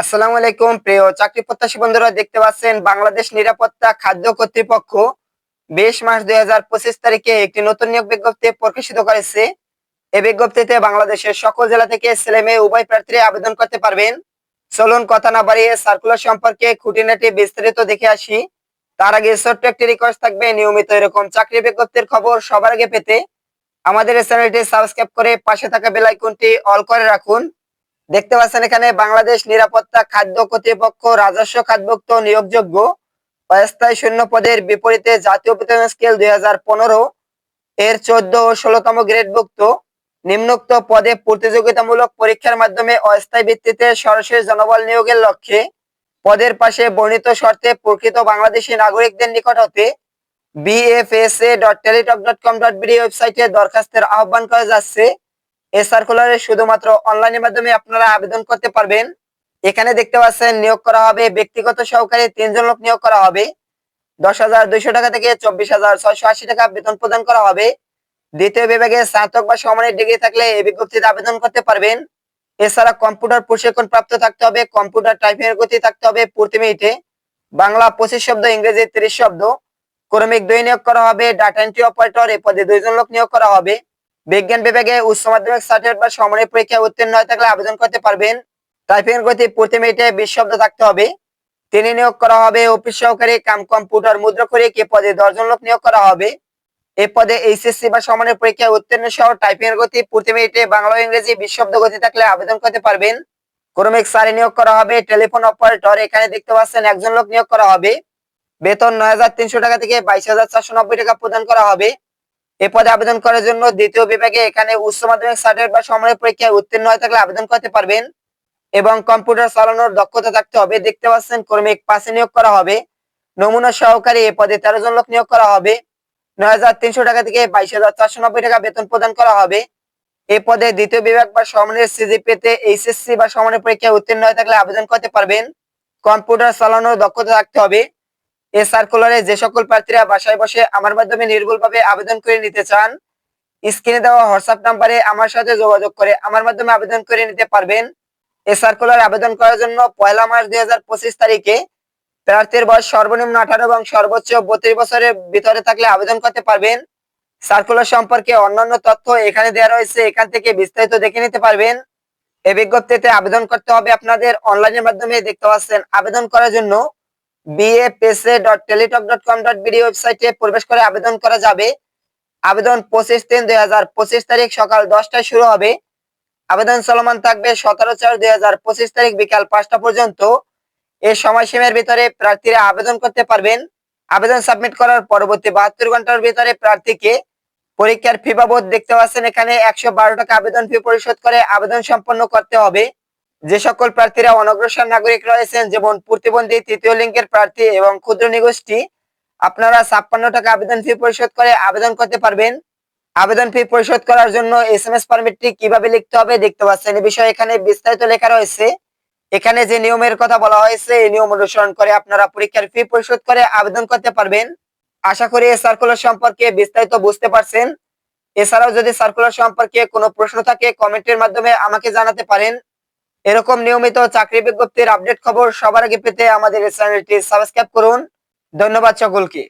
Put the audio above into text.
আসসালামু আলাইকুম। প্রিয় চাকরি প্রত্যাশী বন্ধুরা, দেখতে পাচ্ছেন বাংলাদেশ নিরাপত্তা খাদ্য কর্তৃপক্ষ বিশ মাস দুই তারিখে একটি নতুন নিয়োগ বিজ্ঞপ্তি প্রকাশিত করেছে। এই বিজ্ঞপ্তিতে বাংলাদেশের সকল জেলা থেকে ছেলে মেয়ে উভয় প্রার্থী আবেদন করতে পারবেন। চলুন কথা না বাড়িয়ে সার্কুলার সম্পর্কে খুঁটিনাটি বিস্তারিত দেখে আসি। তার আগে ছোট্ট একটি রিকোয়েস্ট থাকবে, নিয়মিত এরকম চাকরি বিজ্ঞপ্তির খবর সবার আগে পেতে আমাদের চ্যানেলটি সাবস্ক্রাইব করে পাশে থাকা বেল আইকনটি অল করে রাখুন। দেখতে পাচ্ছেন এখানে বাংলাদেশ নিরাপত্তা খাদ্য কর্তৃপক্ষ রাজস্ব খাতভুক্ত নিয়োগযোগ্য অস্থায়ী শূন্য পদের বিপরীতে জাতীয় বেতন স্কেল দুই হাজার পনেরো এর চোদ্দ ও ষোলতম গ্রেডভুক্ত নিম্নোক্ত পদে প্রতিযোগিতামূলক পরীক্ষার মাধ্যমে অস্থায়ী ভিত্তিতে সরাসরি জনবল নিয়োগের লক্ষ্যে পদের পাশে বর্ণিত শর্তে প্রকৃত বাংলাদেশী নাগরিকদের নিকট হতে BFSA dot Teletalk dot com dot BD ওয়েবসাইটে দরখাস্তের আহ্বান করা যাচ্ছে। এই সার্কুলারে শুধুমাত্র অনলাইনের মাধ্যমে আপনারা আবেদন করতে পারবেন। এখানে দেখতে পাচ্ছেন নিয়োগ করা হবে, ব্যক্তিগত সহকারে তিনজন লোক নিয়োগ করা হবে। দশ হাজার দুইশো টাকা থেকে চব্বিশ হাজার ছয়শো আশি টাকা বেতন প্রদান করা হবে। দ্বিতীয় বিভাগে স্নাতক বা সমানের ডিগ্রি থাকলে এই বিজ্ঞপ্তিতে আবেদন করতে পারবেন। এছাড়া কম্পিউটার প্রশিক্ষণ প্রাপ্ত থাকতে হবে, কম্পিউটার টাইপিং এর গতি থাকতে হবে প্রতি মিনিটে। বাংলা পঁচিশ শব্দ, ইংরেজি তিরিশ শব্দ। ক্রমিক দুই নিয়োগ করা হবে, ডাটা এন্ট্রি অপারেটর, এ পদে দুইজন লোক নিয়োগ করা হবে। বিজ্ঞান বিভাগে উচ্চ মাধ্যমিক সার্টিফিকেট বা সমানের পরীক্ষায় উত্তীর্ণ হয়ে থাকলে আবেদন করতে পারবেন। টাইপিং গতি প্রতি মিনিটে বিশ শব্দ থাকতে হবে। তিনি নিয়োগ করা হবে অফিস সহকারী, কাম কম্পিউটার, মুদ্রা করে কে পদে দশজন লোক নিয়োগ করা হবে। এ পদে এইচএসসি বা সমানের পরীক্ষায় উত্তীর্ণ সহ টাইপিং এর গতি প্রতি মিনিটে বাংলা ইংরেজি বিশ শব্দ গতি থাকলে আবেদন করতে পারবেন। ক্রমিক সারি নিয়োগ করা হবে, টেলিফোন অপারেটর, এখানে দেখতে পাচ্ছেন একজন লোক নিয়োগ করা হবে। বেতন নয় হাজার তিনশো টাকা থেকে বাইশ টাকা প্রদান করা হবে। এ পদে আবেদন করার জন্য দ্বিতীয় বিভাগে এখানে উচ্চ মাধ্যমিক সার্টিফিকেট বা সময়ের পরীক্ষায় উত্তীর্ণ হয়ে থাকলে আবেদন করতে পারবেন এবং কম্পিউটার চালানোর দক্ষতা থাকতে হবে। দেখতে পাচ্ছেন, কর্মিক পাশে নিয়োগ করা হবে। নমুনা সহকারী এ পদে তেরো জন লোক নিয়োগ করা হবে। নয় হাজার তিনশো টাকা থেকে বাইশ হাজার চারশো নব্বই টাকা বেতন প্রদান করা হবে। এ পদে দ্বিতীয় বিভাগ বা সমানের সিজিপিতে এইচএসসি বা সমানের পরীক্ষায় উত্তীর্ণ হয়ে থাকলে আবেদন করতে পারবেন। কম্পিউটার চালানোর দক্ষতা থাকতে হবে। এ সার্কুলারে যে সকল প্রার্থীরা বাসায় বসে আমার মাধ্যমে নির্ভুলভাবে আবেদন করে নিতে চান স্ক্রিনে দেওয়া হোয়াটসঅ্যাপ নাম্বারে আমার সাথে যোগাযোগ করে আমার মাধ্যমে আবেদন করে নিতে পারবেন। এ সার্কুলার আবেদন করার জন্য পয়লা মার্চ দুই হাজার পঁচিশ তারিখে প্রার্থীর বয়স সর্বনিম্ন আঠারো এবং সর্বোচ্চ বত্রিশ বছরের ভিতরে থাকলে আবেদন করতে পারবেন। সার্কুলার সম্পর্কে অন্যান্য তথ্য এখানে দেওয়া রয়েছে, এখান থেকে বিস্তারিত দেখে নিতে পারবেন। এই বিজ্ঞপ্তিতে আবেদন করতে হবে আপনাদের অনলাইনের মাধ্যমে দেখতে পাচ্ছেন। আবেদন করার জন্য বিএপেসএ.টেলিটক.com.bd ওয়েবসাইটে প্রবেশ করে আবেদন করা যাবে। আবেদন পঁচিশ তিন দুই হাজার পঁচিশ তারিখ সকাল দশটায় শুরু হবে। আবেদন চলমান থাকবে সতেরো চার দুই হাজার পঁচিশ তারিখ বিকাল পাঁচটা পর্যন্ত। এই সময়সীমার ভিতরে প্রার্থীরা আবেদন করতে পারবেন। আবেদন সাবমিট করার পরবর্তী বাহাত্তর ঘণ্টার ভিতরে প্রার্থীকে পরীক্ষার ফি বাবদ দেখতে পাচ্ছেন এখানে একশো বারো টাকা আবেদন ফি পরিশোধ করে আবেদন সম্পন্ন করতে হবে। যে সকল প্রার্থীরা অনগ্রসর নাগরিক রয়েছেন, যেমন প্রতিবন্ধী, তৃতীয় লিঙ্গের প্রার্থী এবং ক্ষুদ্র নিগোষ্ঠী, আপনারা ছাপ্পান্ন টাকা আবেদন ফি পরিশোধ করে আবেদন করতে পারবেন। আবেদন ফি পরিশোধ করার জন্য এস এম এস পারমিটটি কীভাবে লিখতে হবে দেখতে পাচ্ছেন। এই বিষয়ে এখানে বিস্তারিত লেখা রয়েছে। এখানে যে নিয়মের কথা বলা হয়েছে, এই নিয়ম অনুসরণ করে আপনারা পরীক্ষার ফি পরিশোধ করে আবেদন করতে পারবেন। আশা করি এই সার্কুলার সম্পর্কে বিস্তারিত বুঝতে পারছেন। এছাড়াও যদি সার্কুলার সম্পর্কে কোনো প্রশ্ন থাকে কমেন্টের মাধ্যমে আমাকে জানাতে পারেন। এরকম নিয়মিত চাকরি বিজ্ঞপ্তির আপডেট খবর সবার আগে পেতে আমাদের চ্যানেলটি সাবস্ক্রাইব করুন। ধন্যবাদ সকলকে।